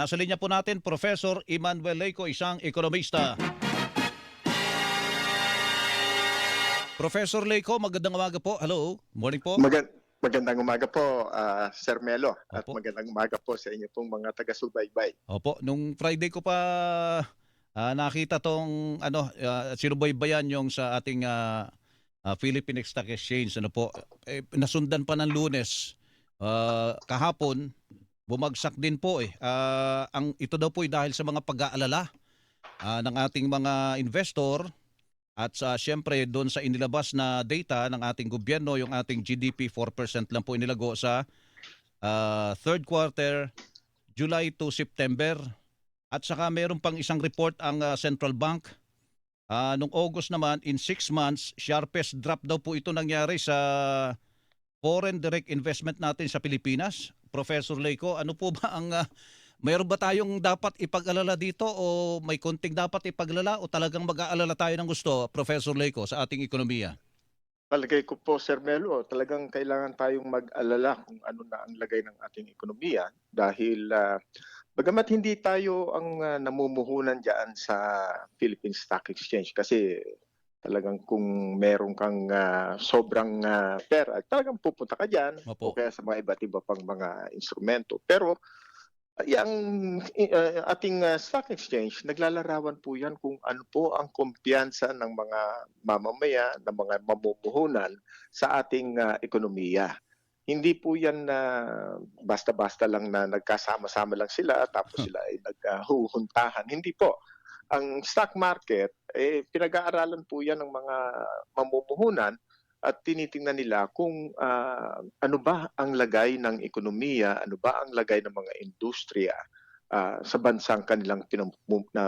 Nasa linya po natin, Professor Emmanuel Leico, isang ekonomista. Professor Leico, magandang umaga po. Hello, morning po. Magand- magandang umaga po, ah, Sir Melo. At Opo. magandang umaga po sa inyo pong mga taga-subaybay. Opo, nung Friday ko pa ah, nakita tong ano, uh, sinubaybayan yung sa ating ah, ah, Philippine Stock Exchange. Ano po, eh, nasundan pa ng lunes. Ah, kahapon, bumagsak din po eh. Ah, ang, ito daw po ay dahil sa mga pag-aalala ah, ng ating mga investor at sa siyempre doon sa inilabas na data ng ating gobyerno, yung ating GDP 4% lang po inilago sa ah, third quarter July to September. At saka meron pang isang report ang ah, Central Bank. Ah, nung August naman, in six months, sharpest drop daw po ito nangyari sa foreign direct investment natin sa Pilipinas. Professor Leico, ano po ba ang... ah, mayroon ba tayong dapat ipag-alala dito o may konting dapat ipag-alala o talagang mag-aalala tayo ng gusto, Professor Leico, sa ating ekonomiya? Palagay ko po, Sir Melo, talagang kailangan tayong mag-alala kung ano na ang lagay ng ating ekonomiya dahil ah, bagamat hindi tayo ang ah, namumuhunan dyan sa Philippine Stock Exchange kasi talagang kung meron kang ah, sobrang ah, pera, talagang pupunta ka dyan Opo. o kaya sa mga iba't iba pang mga instrumento. Pero yung ating uh, stock exchange, naglalarawan po yan kung ano po ang kumpiyansa ng mga mamamaya, ng mga mamumuhunan sa ating uh, ekonomiya. Hindi po yan na basta-basta lang na nagkasama-sama lang sila tapos sila ay naghuhuntahan. Hindi po. Ang stock market, eh, pinag-aaralan po yan ng mga mamumuhunan at tinitingnan nila kung ah, ano ba ang lagay ng ekonomiya, ano ba ang lagay ng mga industriya ah, sa bansang kanilang pinum- na,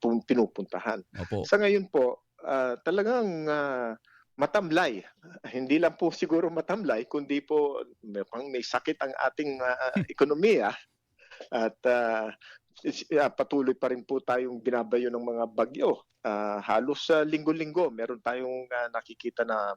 pum- pinupuntahan. Opo. Sa ngayon po, ah, talagang ah, matamlay. Hindi lang po siguro matamlay, kundi po may, pang may sakit ang ating ah, ekonomiya at ah, ah, patuloy pa rin po tayong binabayo ng mga bagyo. Ah, halos sa linggo-linggo meron tayong ah, nakikita na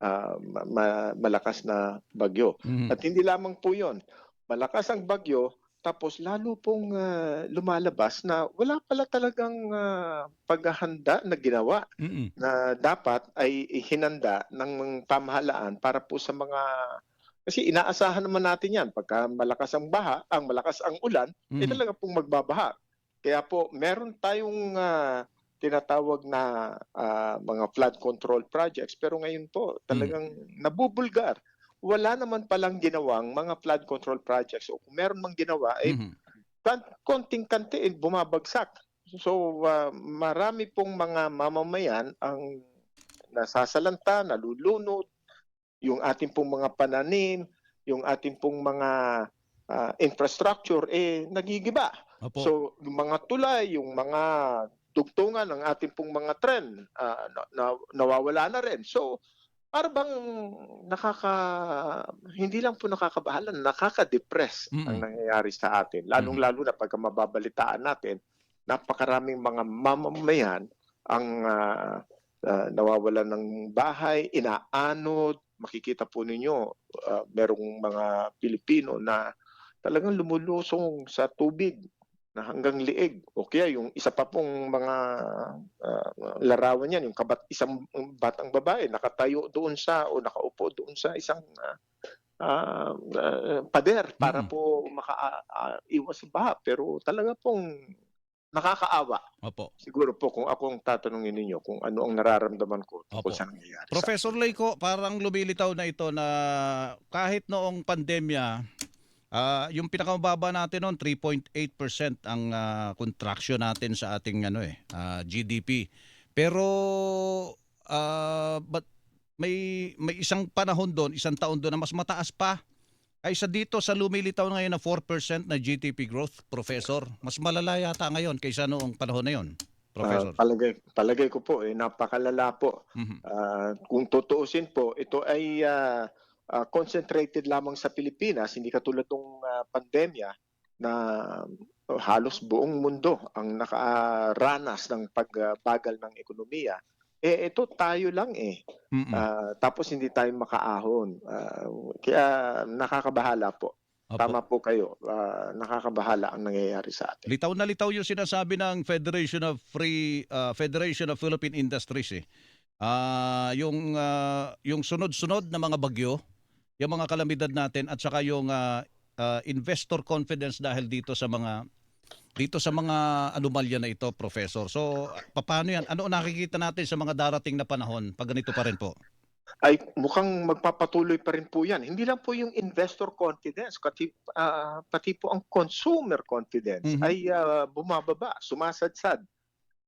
ah, ma- ma- malakas na bagyo. Mhm. At hindi lamang po 'yon. Malakas ang bagyo tapos lalo pong ah, lumalabas na wala pala talagang ah, paghahanda na ginawa Mhm. na dapat ay hinanda ng pamahalaan para po sa mga kasi inaasahan naman natin 'yan pagka malakas ang baha, ang malakas ang ulan, eh Mhm. talaga pong magbabaha. Kaya po meron tayong ah, tinatawag na ah, mga flood control projects pero ngayon po talagang nabubulgar. Wala naman palang ginawang mga flood control projects o kung meron mang ginawa eh Mhm. kan- konting kanti eh, bumabagsak. So ah, marami pong mga mamamayan ang nasasalanta, nalulunod, yung ating pong mga pananim, yung ating pong mga ah, infrastructure eh nagigiba. Opo. So, yung mga tulay, yung mga dugtungan ng ating pong mga tren, ah, na, na- nawawala na rin. So, para bang nakaka hindi lang po nakakabahala, nakaka-depress ang Mm-mm. nangyayari sa atin. Lalong-lalo na pagka mababalitaan natin, napakaraming mga mamamayan ang ah, ah, nawawalan ng bahay, inaanod. Makikita po ninyo, ah, merong mga Pilipino na talagang lumulusong sa tubig na hanggang liig. O kaya yung isa pa pong mga ah, larawan yan, yung kabat, isang batang babae nakatayo doon sa o nakaupo doon sa isang ah, ah, pader para Mm. po makaiwas sa baha. Pero talaga pong nakakaawa. Opo. Siguro po kung ako ang tatanungin ninyo kung ano ang nararamdaman ko tungkol sa nangyayari. Professor Leico, parang lumilitaw na ito na kahit noong pandemya, ah, yung pinakamababa natin noon 3.8% ang ah, contraction natin sa ating ano eh, ah, GDP. Pero ah, but may may isang panahon doon, isang taon doon na mas mataas pa kaysa dito sa lumilitaw ngayon na 4% na GDP growth, Professor. Mas malala yata ngayon kaysa noong panahon na yon, Professor. Ah, palagay, palagay ko po, eh, napakalala po. Mhm. Ah, kung tutuusin po, ito ay ah, ah, concentrated lamang sa Pilipinas, hindi katulad ng pandemya na halos buong mundo ang nakaranas ng pagbagal ng ekonomiya. Eh ito tayo lang eh. Mhm. Ah, tapos hindi tayo makaahon. Ah, kaya nakakabahala po. Opo. Tama po kayo. Ah, nakakabahala ang nangyayari sa atin. Litaw na litaw yung sinasabi ng Federation of Free ah, Federation of Philippine Industries eh. Ah, yung ah, yung sunod-sunod na mga bagyo, yung mga kalamidad natin at saka yung ah, ah, investor confidence dahil dito sa mga dito sa mga anomalya na ito, professor. So, pa- paano 'yan? Ano nakikita natin sa mga darating na panahon pag ganito pa rin po? ay mukhang magpapatuloy pa rin po yan. Hindi lang po yung investor confidence, pati, ah, pati po ang consumer confidence Mhm. ay ah, bumababa, sumasadsad.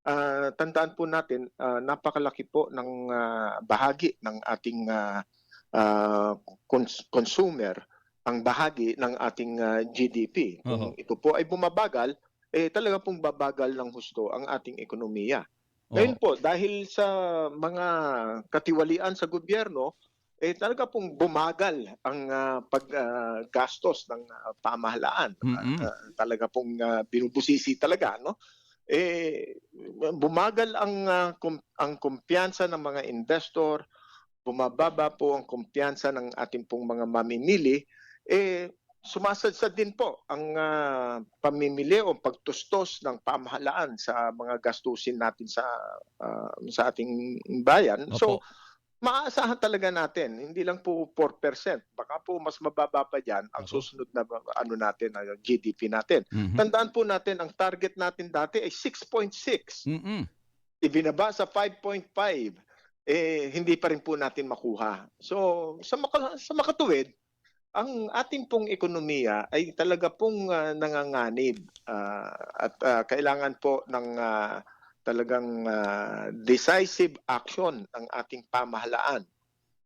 Ah, tandaan po natin, ah, napakalaki po ng ah, bahagi ng ating ah, ah, cons- consumer, ang bahagi ng ating ah, GDP. Kung Oo. ito po ay bumabagal, eh talaga pong babagal ng husto ang ating ekonomiya. Ngayon po, dahil sa mga katiwalian sa gobyerno, eh talaga pong bumagal ang ah, paggastos ng ah, pamahalaan. Mm-mm. Ah, talaga pong ah, binubusisi talaga, no? Eh bumagal ang ah, kum- ang kumpiyansa ng mga investor, bumababa po ang kumpiyansa ng ating pong mga mamimili, eh sumasadsad din po ang ah, pamimili o pagtustos ng pamahalaan sa mga gastusin natin sa ah, sa ating bayan. So Opo. maaasahan talaga natin, hindi lang po 4%, baka po mas mababa pa diyan ang Opo. susunod na ano natin, na GDP natin. Mhm. Tandaan po natin ang target natin dati ay 6.6. Mm-mm. Ibinaba sa 5.5 eh hindi pa rin po natin makuha. So sa maka, sa makatuwid, ang ating pong ekonomiya ay talaga pong ah, nanganganib Ah, at ah, kailangan po ng ah, talagang ah, decisive action ng ating pamahalaan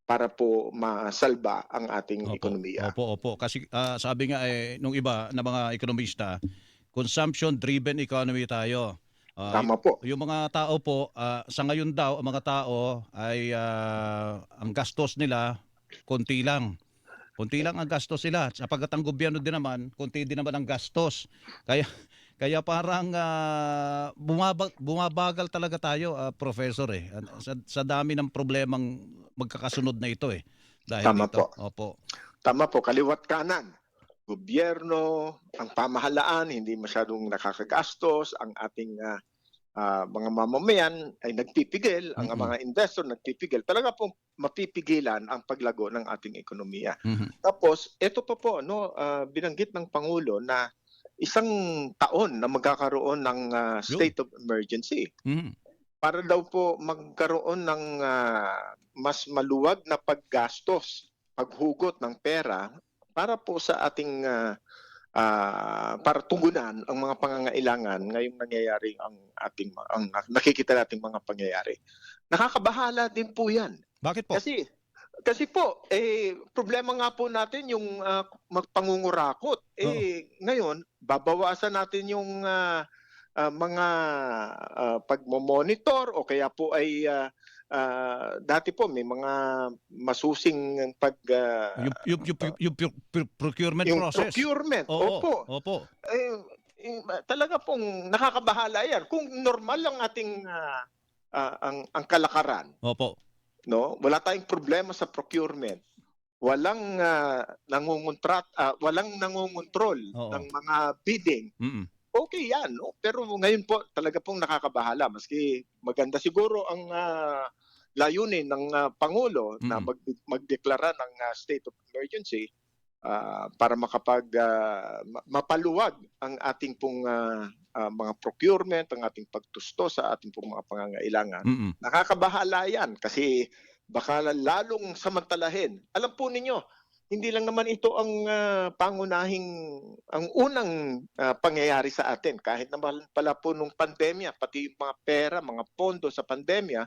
para po masalba ang ating Opo. ekonomiya. Opo, opo. Kasi ah, sabi nga eh, nung iba na mga ekonomista, consumption-driven economy tayo. Ah, Tama po. yung mga tao po, ah, sa ngayon daw, ang mga tao ay ah, ang gastos nila, konti lang. Konti lang ang gastos nila. Sapagkat ang gobyerno din naman, konti din naman ang gastos. Kaya kaya parang ah, bumabag, bumabagal talaga tayo, ah, professor eh. Sa, sa dami ng problemang magkakasunod na ito eh. Dahil Tama dito. po. Opo. Tama po, kaliwat kanan. Gobyerno, ang pamahalaan, hindi masyadong nakakagastos, ang ating ah, ah, mga mamamayan ay nagpipigil, ang Mm-mm. mga investor nagpipigil. Talaga pong mapipigilan ang paglago ng ating ekonomiya. Mhm. Tapos, ito pa po, no, ah, binanggit ng Pangulo na isang taon na magkakaroon ng ah, state of emergency Mhm. para daw po magkaroon ng ah, mas maluwag na paggastos, paghugot ng pera para po sa ating ah, ah, para tugunan ang mga pangangailangan ngayong nangyayari ang ating ang nakikita nating mga pangyayari. Nakakabahala din po 'yan. Bakit po? Kasi kasi po eh problema nga po natin yung ah, magpangungurakot. Eh ngayon babawasan natin yung ah, ah, mga ah, pagmo-monitor o kaya po ay ah, ah, dati po may mga masusing pag ah, yung, yung, yung, yung, yung, procurement yung process. procurement. Oo, Opo. Opo. Eh, eh, talaga pong nakakabahala yan. Kung normal lang ating ah, ah, ang ang kalakaran, Opo. no? Wala tayong problema sa procurement. Walang uh, nangungontrat, ah, walang nangungontrol Oo. ng mga bidding. Mm-mm. Okay 'yan, no? Pero ngayon po talaga pong nakakabahala maski maganda siguro ang ah, layunin ng ah, pangulo na Mm. mag magdeklara ng ah, state of emergency ah, para makapag ma- mapaluwag ang ating pong ah, ah, mga procurement, ang ating pagtusto sa ating pong mga pangangailangan Mm-mm. nakakabahala yan kasi baka lalong samantalahin. Alam po ninyo, hindi lang naman ito ang ah, pangunahing, ang unang ah, pangyayari sa atin. Kahit naman pala po nung pandemya, pati yung mga pera, mga pondo sa pandemya,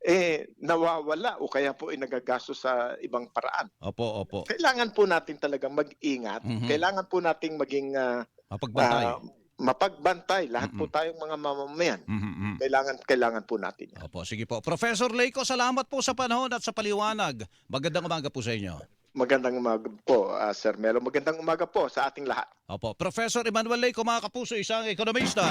eh nawawala o kaya po ay nagagastos sa ibang paraan. Opo, opo. Kailangan po natin talagang mag-ingat. Mhm. Kailangan po nating maging ah, Mapagbantay. ah, mapagbantay. Lahat po Mhm. tayong mga mamamayan. Mhm. Kailangan, kailangan po natin. yan. Opo, sige po. Professor Leico, salamat po sa panahon at sa paliwanag. Magandang umaga po sa inyo. Magandang umaga po, ah, Sir Melo. Magandang umaga po sa ating lahat. Opo, Professor Emmanuel Leico, mga kapuso, isang ekonomista.